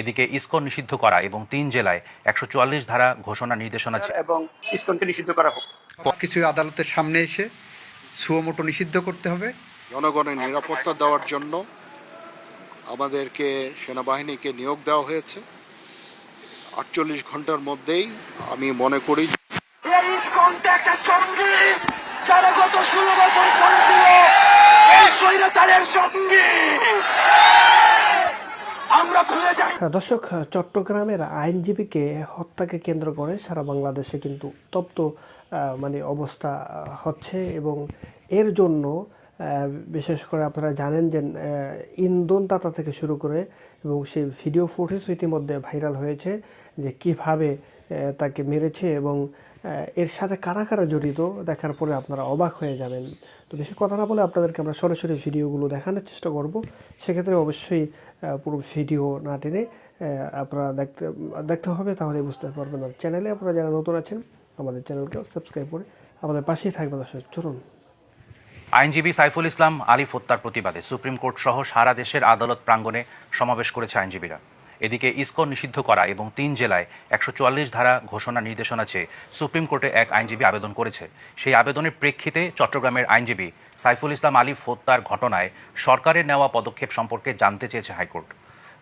এদিকে ইসকন নিষিদ্ধ করা এবং তিন জেলায় একশো চুয়াল্লিশ ধারা ঘোষণা নির্দেশনা ছিল। এবং ইসকনকে নিষিদ্ধ করা হোক। কিছু আদালতের সামনে এসে সুয়োমোটো নিষিদ্ধ করতে হবে। জনগণের নিরাপত্তা দেওয়ার জন্য আমাদেরকে সেনাবাহিনীকে নিয়োগ দেওয়া হয়েছে। আটচল্লিশ ঘণ্টার মধ্যেই আমি মনে করি যারা গত ষোলো বছর করেছিল এই সঙ্গে। হ্যাঁ, দর্শক চট্টগ্রামের আইনজীবীকে হত্যাকে কেন্দ্র করে সারা বাংলাদেশে কিন্তু তপ্ত মানে অবস্থা হচ্ছে এবং এর জন্য বিশেষ করে আপনারা জানেন যে ইন্ধনদাতা থেকে শুরু করে এবং সেই ভিডিও ফুটেজ ইতিমধ্যে ভাইরাল হয়েছে যে কীভাবে তাকে মেরেছে এবং এর সাথে কারা কারা জড়িত দেখার পরে আপনারা অবাক হয়ে যাবেন। তো বেশি কথা না বলে আপনাদেরকে আমরা সরাসরি ভিডিওগুলো দেখানোর চেষ্টা করব। সেক্ষেত্রে অবশ্যই পুরো ভিডিও না টেনে আপনারা দেখতে দেখতে হবে তাহলে বুঝতে পারবেন আর চ্যানেলে আপনারা যারা নতুন আছেন, আমাদের চ্যানেলকে সাবস্ক্রাইব করে আমাদের পাশেই থাকবেন। দর্শক চলুন। আইনজীবী সাইফুল ইসলাম আলিফ হত্যার প্রতিবাদে সুপ্রিম কোর্ট সহ সারা দেশের আদালত প্রাঙ্গণে সমাবেশ করেছে আইনজীবীরা। এদিকে ইসকন নিষিদ্ধ করা এবং তিন জেলায় একশো চুয়াল্লিশ ধারা ঘোষণা নির্দেশনা চেয়ে সুপ্রিম কোর্টে এক আইনজীবী আবেদন করেছে। সেই আবেদনের প্রেক্ষিতে চট্টগ্রামের আইনজীবী সাইফুল ইসলাম আলিফ হত্যার ঘটনায় সরকারের নেওয়া পদক্ষেপ সম্পর্কে জানতে চেয়েছে হাইকোর্ট।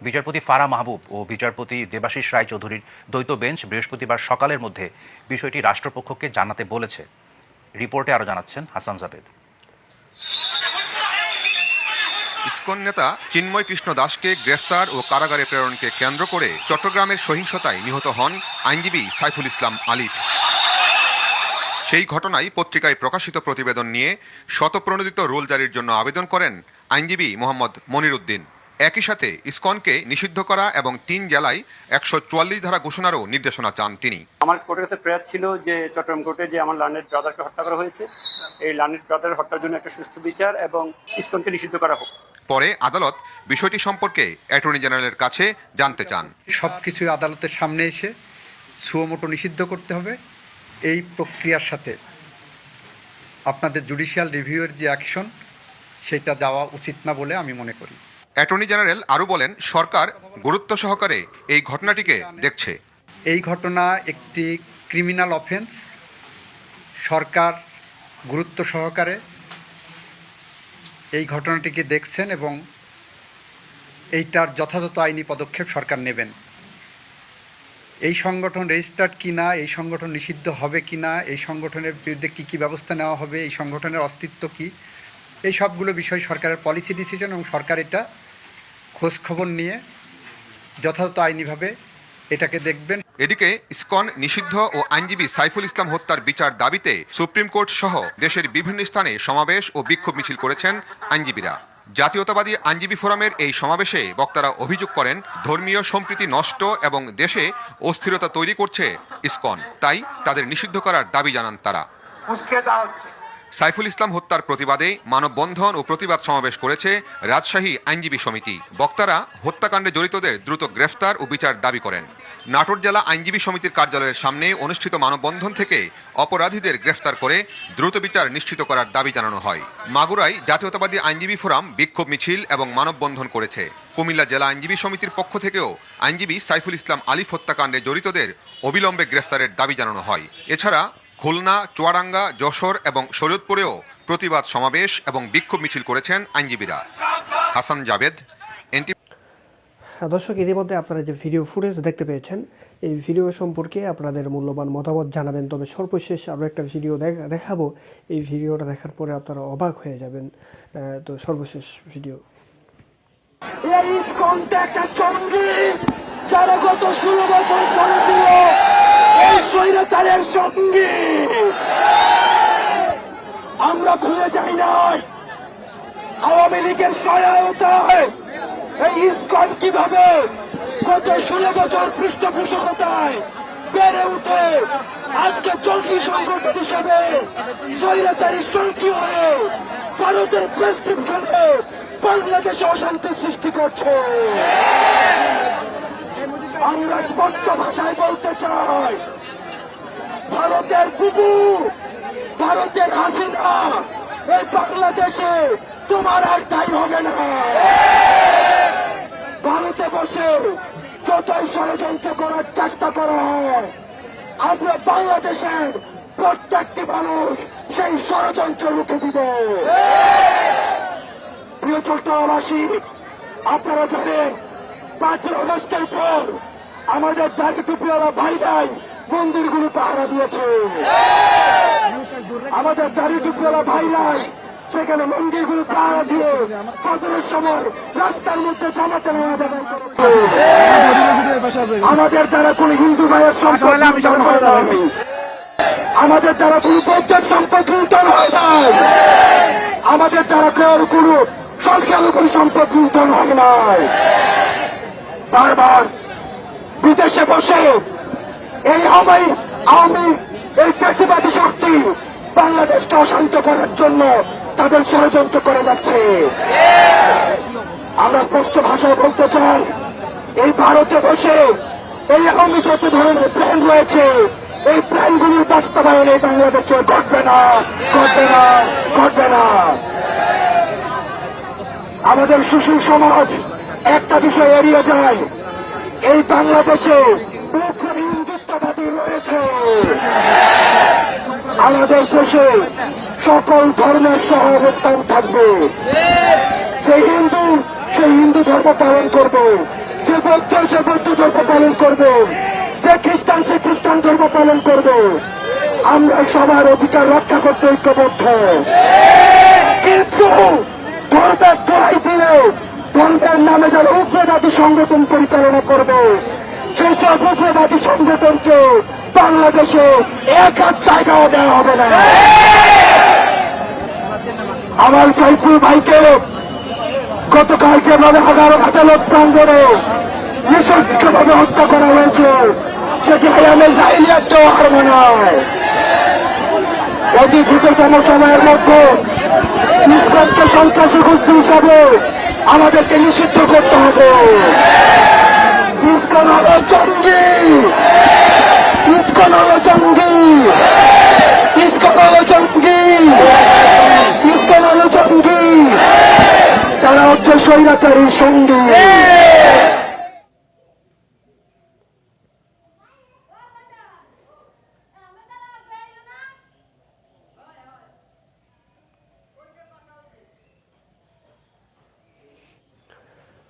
বিচারপতি ফারা মাহবুব ও বিচারপতি দেবাশিস রায় চৌধুরীর দ্বৈত বেঞ্চ বৃহস্পতিবার সকালের মধ্যে বিষয়টি রাষ্ট্রপক্ষকে জানাতে বলেছে। রিপোর্টে আরও জানাচ্ছেন হাসান জাবেদ ইসকন নেতা চিন্ময় কৃষ্ণ দাসকে গ্রেফতার ও কারাগারে প্রেরণকে কেন্দ্র করে চট্টগ্রামের সহিংসতায় নিহত হন আইনজীবী সাইফুল ইসলাম আলিফ। সেই ঘটনায় পত্রিকায় প্রকাশিত প্রতিবেদন নিয়ে শতপ্রণোদিত রুল জারির জন্য আবেদন করেন আইনজীবী মোহাম্মদ মনির উদ্দিন। একই সাথে ইসকনকে নিষিদ্ধ করা এবং তিন জেলায় একশো চুয়াল্লিশ ধারা ঘোষণারও নির্দেশনা চান তিনি। আমার কোর্টের কাছে প্রেয়ার ছিল যে চট্টগ্রাম কোর্টে যে আমার লার্নেট ব্রাদারকে হত্যা করা হয়েছে, এই লার্নেট ব্রাদারের হত্যার জন্য একটা সুস্থ বিচার এবং ইসকনকে নিষিদ্ধ করা হোক। পরে আদালত বিষয়টি সম্পর্কে অ্যাটর্নি জেনারেলের কাছে জানতে চান। সব কিছু আদালতের সামনে এসে সুয়োমোটো নিষিদ্ধ করতে হবে। এই প্রক্রিয়ার সাথে আপনাদের জুডিশিয়াল রিভিউয়ের যে অ্যাকশন সেটা যাওয়া উচিত না বলে আমি মনে করি। অ্যাটর্নি জেনারেল আরও বলেন সরকার গুরুত্ব সহকারে এই ঘটনাটিকে দেখছে। এই ঘটনা একটি ক্রিমিনাল অফেন্স। সরকার গুরুত্ব সহকারে এই ঘটনাটিকে দেখছেন এবং এইটার যথাযথ আইনি পদক্ষেপ সরকার নেবেন। এই সংগঠন রেজিস্টার্ড কি না এই সংগঠন নিষিদ্ধ হবে কি না এই সংগঠনের বিরুদ্ধে কী কী ব্যবস্থা নেওয়া হবে, এই সংগঠনের অস্তিত্ব কি, এই সবগুলো বিষয় সরকারের পলিসি ডিসিশন এবং সরকার এটা খোঁজখবর নিয়ে যথাযথ আইনিভাবে এটাকে দেখবেন। এদিকে ইসকন নিষিদ্ধ ও আইনজীবী সাইফুল ইসলাম হত্যার বিচার দাবিতে সুপ্রিম কোর্ট সহ দেশের বিভিন্ন স্থানে সমাবেশ ও বিক্ষোভ মিছিল করেছেন আইনজীবীরা। জাতীয়তাবাদী আইনজীবী ফোরামের এই সমাবেশে বক্তারা অভিযোগ করেন ধর্মীয় সম্প্রীতি নষ্ট এবং দেশে অস্থিরতা তৈরি করছে ইসকন। তাই তাদের নিষিদ্ধ করার দাবি জানান তারা। উস্কে দেওয়া হচ্ছে সাইফুল ইসলাম হত্যার প্রতিবাদে মানববন্ধন ও প্রতিবাদ সমাবেশ করেছে রাজশাহী আইনজীবী সমিতি। বক্তারা হত্যাকাণ্ডে জড়িতদের দ্রুত গ্রেফতার ও বিচার দাবি করেন। নাটোর জেলা আইনজীবী সমিতির কার্যালয়ের সামনে অনুষ্ঠিত মানববন্ধন থেকে অপরাধীদের গ্রেফতার করে দ্রুত বিচার নিশ্চিত করার দাবি জানানো হয়। মাগুরায় জাতীয়তাবাদী আইনজীবী ফোরাম বিক্ষোভ মিছিল এবং মানববন্ধন করেছে। কুমিল্লা জেলা আইনজীবী সমিতির পক্ষ থেকেও আইনজীবী সাইফুল ইসলাম আলিফ হত্যাকাণ্ডে জড়িতদের অবিলম্বে গ্রেফতারের দাবি জানানো হয়। এছাড়া খুলনা চুয়াডাঙ্গা যশোর এবং শরীয়তপুরেও প্রতিবাদ সমাবেশ এবং বিক্ষোভ মিছিল করেছেন আইনজীবীরা। হাসান জাভেদ এনটি হ্যাঁ, দর্শক ইতিমধ্যে আপনারা যে ভিডিও ফুটেজ দেখতে পেয়েছেন এই ভিডিও সম্পর্কে আপনাদের মূল্যবান মতামত জানাবেন। তবে সর্বশেষ আমরা একটা ভিডিও দেখ- দেখাবো। এই ভিডিওটা দেখার পরে আপনারা অবাক হয়ে যাবেন। তো সর্বশেষ ভিডিও। যারা গত ষোলো বছর করেছিল। এই স্বৈরাচারের সঙ্গে। আমরা ভুলে যাই নাই। আওয়ামী লীগের সহায়তায় এই ইসকন কীভাবে গত ষোলো বছর পৃষ্ঠপোষকতায় বেড়ে উঠে, আজকে জঙ্গি সংগঠন হিসাবে স্বৈরাচারী সঙ্গী হয়ে ভারতের প্রেসক্রিপশনে বাংলাদেশে অশান্তি সৃষ্টি করছে। আমরা স্পষ্ট ভাষায় বলতে চাই ভারতের বুবু ভারতের হাসিনা, এই বাংলাদেশে তোমার আর তাই হবে না। ভারতে বসে যতই ষড়যন্ত্র করার চেষ্টা করা হয়, আমরা বাংলাদেশের প্রত্যেকটি মানুষ সেই ষড়যন্ত্র রুখে দিব। প্রিয় চট্টগ্রামবাসী আপনারা জানেন, পাঁচই অগস্টের পর আমাদের দাড়ি টুপিওয়ালা ভাই ভাই মন্দিরগুলো পাহারা দিয়েছে। আমাদের দাড়ি টুপিওয়ালা ভাই ভাই সেখানে মন্দিরগুলো পাহারা দিয়ে ফজরের সময় রাস্তার মধ্যে জামাতে আদায় করেছে। আমাদের দ্বারা কোন হিন্দু ভাইয়ের সম্পদ লুণ্ঠন নাই। আমাদের দ্বারা কোন বৌদ্ধের সম্পদ লুণ্ঠন হয় নাই। আমাদের দ্বারা কেউ কোন সংখ্যালঘুর সম্পদ লুণ্ঠন হয় নাই। বারবার বিদেশে বসে এই আমি আমি এই ফেসিবাদী শক্তি বাংলাদেশকে অশান্ত করার জন্য তাদের ষড়যন্ত্র করে যাচ্ছে। আমরা স্পষ্ট ভাষায় বলতে চাই, এই ভারতে বসে এই আমি যত ধরনের প্ল্যান রয়েছে, এই প্ল্যানগুলির বাস্তবায়ন এই বাংলাদেশে ঘটবে না ঘটবে না ঘটবে না। আমাদের সুশীল সমাজ, একটা বিষয় এড়িয়ে যায়, এই বাংলাদেশে উগ্র হিন্দুত্ববাদী রয়েছে। আমাদের দেশে সকল ধর্মের সহ অবস্থান থাকবে। যে হিন্দু সে হিন্দু ধর্ম পালন করবে। যে বৌদ্ধ, সে বৌদ্ধ ধর্ম পালন করবে। যে খ্রিস্টান, সে খ্রিস্টান ধর্ম পালন করবে। আমরা সবার অধিকার রক্ষা করতে ঐক্যবদ্ধ। কিন্তু ধর্মের দোয়াই দিয়ে ধর্মের নামে যারা উগ্রবাদী সংগঠন পরিচালনা করবে সেসব উগ্রবাদী সংগঠনকে বাংলাদেশে এক হাত জায়গাও দেওয়া হবে না। আমার সাইফুল ভাইকে গতকাল যেভাবে এগারো আদালত প্রাঙ্গণে নৃশংসভাবে হত্যা করা হয়েছে, সেটি আয়ামে জাহিলিয়াতেও হারবে না। অতি দ্রুততম সময়ের মধ্যে ইসলামকে সন্ত্রাসী গোষ্ঠী হিসাবে আমাদেরকে নিষিদ্ধ করতে হবে। ইসকন হলো জঙ্গি। ইসকন হলো জঙ্গি। ইসকন হলো জঙ্গি। ইসকন হলো জঙ্গি। তারা হচ্ছে স্বৈরাচারীর সঙ্গী।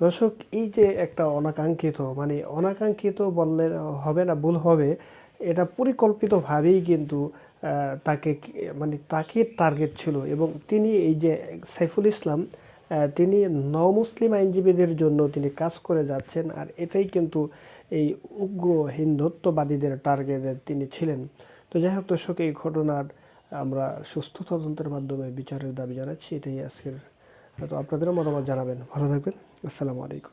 দর্শক, এই যে একটা অনাকাঙ্ক্ষিত মানে অনাকাঙ্ক্ষিত বললে হবে না, ভুল হবে, এটা পরিকল্পিতভাবেই কিন্তু তাকে মানে তাকে টার্গেট ছিল এবং তিনি এই যে সাইফুল ইসলাম তিনি নমুসলিম আইনজীবীদের জন্য তিনি কাজ করে যাচ্ছেন আর এটাই কিন্তু এই উগ্র হিন্দুত্ববাদীদের টার্গেটে তিনি ছিলেন। তো যাই হোক দর্শক, এই ঘটনার আমরা সুস্থ তদন্তের মাধ্যমে বিচারের দাবি জানাচ্ছি, এটাই আজকের, তো আপনাদেরও মতামত জানাবেন। ভালো থাকবেন। والسلام عليكم.